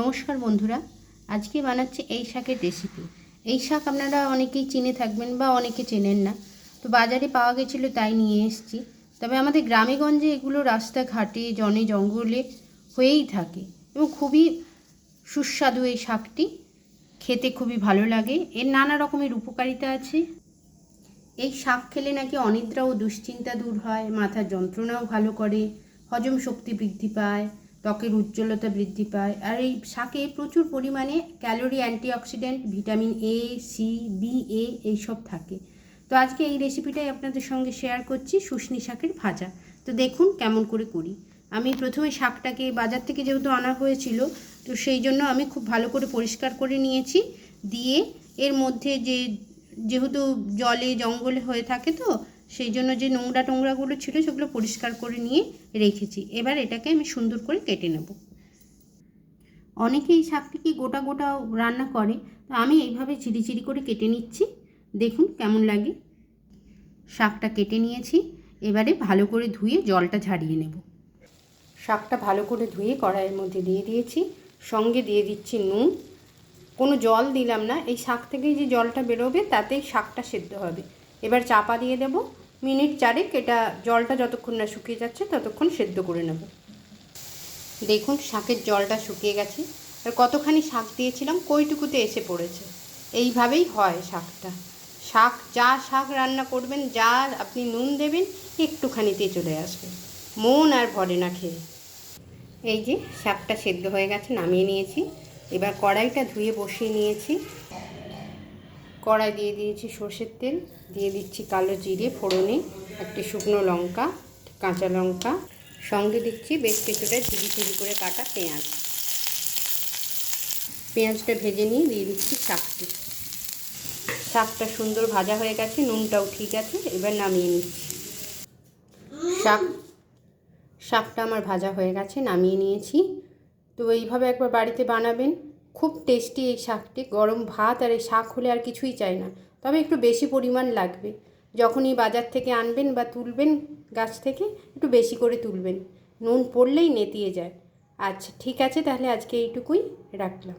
নমস্কার বন্ধুরা, আজকে বানাচ্ছি এই শাকের রেসিপি এই শাক আপনারা অনেকেই চিনে থাকবেন বা অনেকে চেনেন না। তো বাজারে পাওয়া গেছিল তাই নিয়ে এসেছি। তবে আমাদের গ্রামে গঞ্জে এগুলো রাস্তাঘাটে, জনে জঙ্গলে হয়েই থাকে এবং খুবই সুস্বাদু এই শাকটি। খেতে খুবই ভালো লাগে। এর নানা রকমের উপকারিতা আছে। এই শাক খেলে নাকি অনিদ্রা ও দুশ্চিন্তা দূর হয়, মাথার যন্ত্রণাও ভালো করে, হজম শক্তি বৃদ্ধি পায়। ত্বকের উজ্জ্বলতা বৃদ্ধি পায়। আর এই শাকে প্রচুর পরিমাণে calorie antioxidant vitamin A C B A এইসব থাকে। তো আজকে এই রেসিপিটাই আপনাদের সঙ্গে শেয়ার করছি শুশনি শাকের ভাজা। তো দেখুন কেমন করে করি। আমি প্রথমে শাকটাকে বাজার থেকে যেহেতু আনা হয়েছিল, তো সেই জন্য আমি খুব ভালো করে পরিষ্কার করে নিয়েছি। দিয়ে এর মধ্যে যে, যেহেতু জলে জঙ্গলে হয়ে থাকে তো সেই জন্য যে নোংরা টোংরাগুলো ছিল সেগুলো পরিষ্কার করে নিয়ে রেখেছি। এবার এটাকে আমি সুন্দর করে কেটে নেব। অনেকে এই শাকটিকে গোটা গোটা রান্না করে? তো আমি এইভাবে চিরি করে কেটে নিচ্ছি। দেখুন কেমন লাগে। শাকটা কেটে নিয়েছি। এবারে ভালো করে ধুয়ে জলটা ঝাড়িয়ে নেব। শাকটা ভালো করে ধুয়ে কড়াইয়ের মধ্যে দিয়ে দিয়েছি। সঙ্গে দিয়ে দিচ্ছি নুন। কোনো জল দিলাম না। এই শাক থেকেই যে জলটা বেরোবে, তাতেই শাকটা সেদ্ধ হবে। এবার চাপা দিয়ে দেব। মিনিট চারেক এটা জলটা যতক্ষণ না শুকিয়ে যাচ্ছে ততক্ষণ সেদ্ধ করে নেব। দেখুন শাকের জলটা শুকিয়ে গেছে। আর কতখানি শাক দিয়েছিলাম, কইটুকুতে এসে পড়েছে। এইভাবেই হয় শাকটা। শাক, যা শাক রান্না করবেন, যা আপনি নুন দেবেন একটুখানিতে চলে আসবে। মন আর ভরে না খেয়ে। এই যে শাকটা সেদ্ধ হয়ে গেছে, নামিয়ে নিয়েছি। এবার কড়াইটা ধুয়ে বসিয়ে নিয়েছি। কড়াই দিয়ে দিয়েছি সর্ষের তেল, দিয়ে দিচ্ছি কালো জিরে, ফোড়নে, একটি শুকনো লঙ্কা, কাঁচা লঙ্কা, সঙ্গে দিচ্ছি বেশ কিছুটা ঝিরি ঝিরি করে কাটা পেঁয়াজ। পেঁয়াজটা ভেজে নিয়ে দিয়ে দিচ্ছি শাকটি। শাকটা সুন্দর ভাজা হয়ে গেছে, নুনটাও ঠিক আছে, এবার নামিয়ে নিচ্ছি। শাক, শাকটা আমার ভাজা হয়ে গেছে, নামিয়ে নিয়েছি। তো এইভাবে একবার বাড়িতে বানাবেন। খুব টেস্টি এই শাকটি। গরম ভাত আর এই শাক হলে আর কিছুই চাই না। তবে একটু বেশি পরিমাণ লাগবে। যখনই বাজার থেকে আনবেন বা তুলবেন, গাছ থেকে একটু বেশি করে তুলবেন। নুন পড়লেই নেতিয়ে যায়। আচ্ছা ঠিক আছে, তাহলে আজকে এইটুকুই রাখলাম।